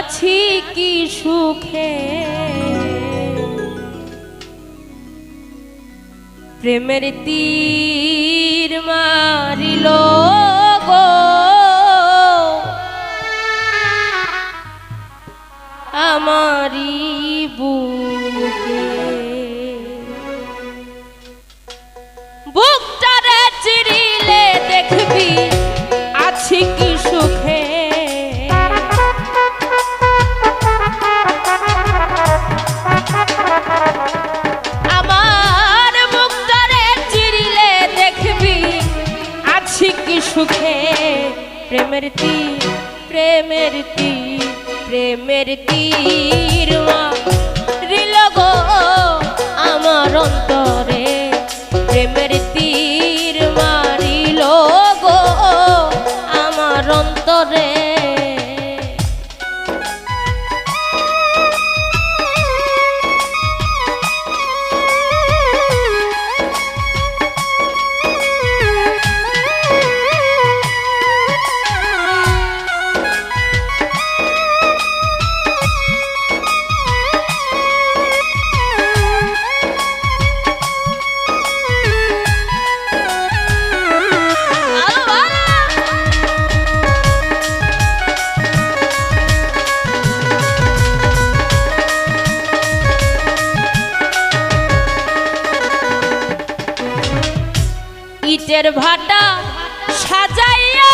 আছি কি সুখে? প্রেমের তীর মারিল। প্রেমের তীর প্রেমের তীর প্রেমের তীর রিল গো আমার অন্তরে। ইটের ভাটা সাজাইয়া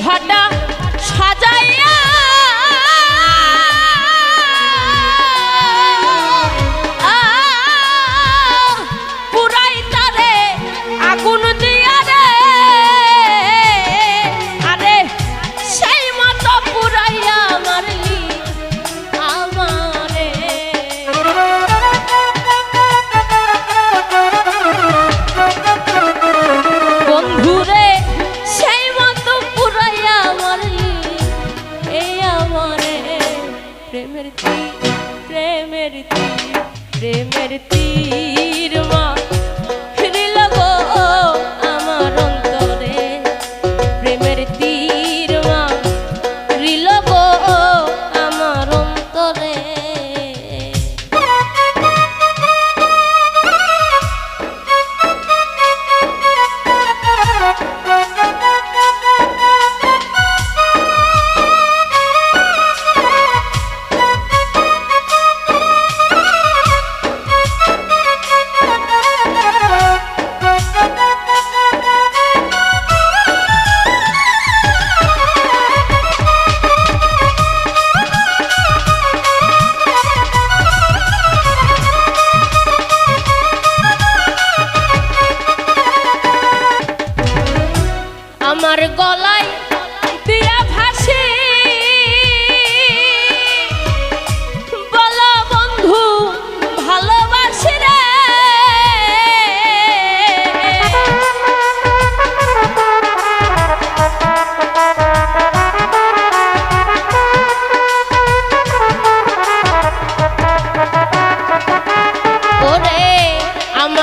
ভাটা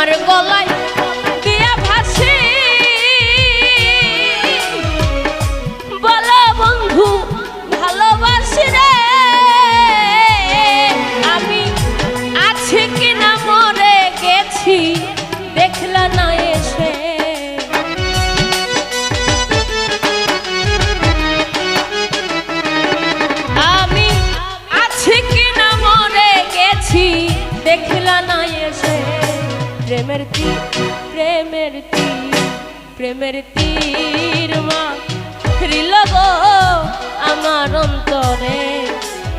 আমার গলায় দিয়া ভাসি। বলো বন্ধু, ভালোবাসি রে, আমি আছি কিনা মরে গেছি, দেখলা না এসে। প্রেমের তীর প্রেমের তীর প্রেমের তীর মা। ফিরিল গো আমার অন্তরে,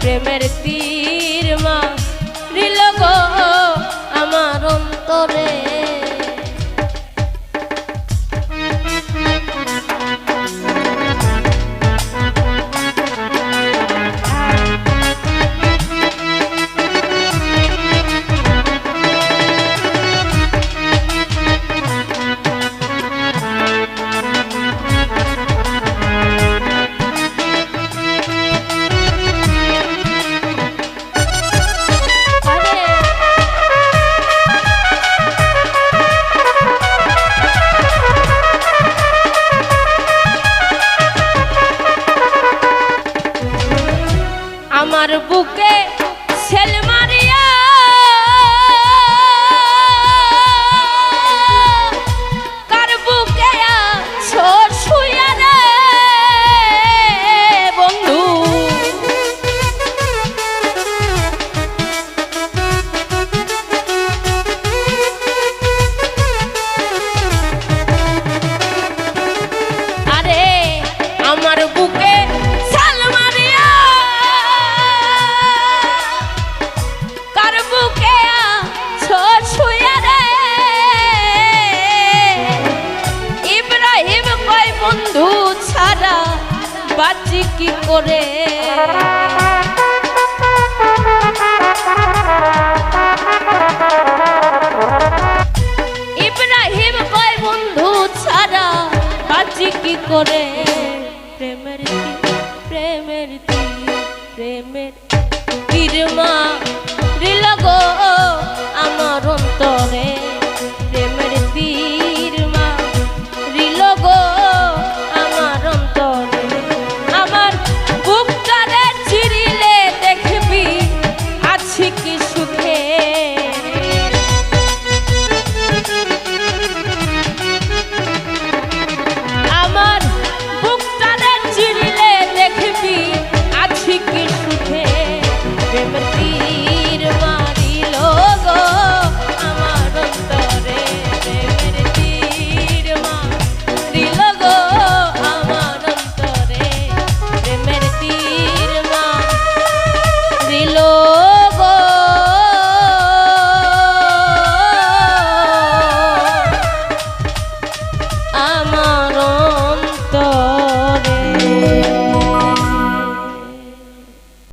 প্রেমের তীর মা। ফিরিল গো বুকে আছো শুয়ে রে। ইব্রাহিম কয়, বন্ধু ছাড়া বাঁচি কি করে? ইব্রাহিম কয়, বন্ধু ছাড়া বাঁচি কি করে?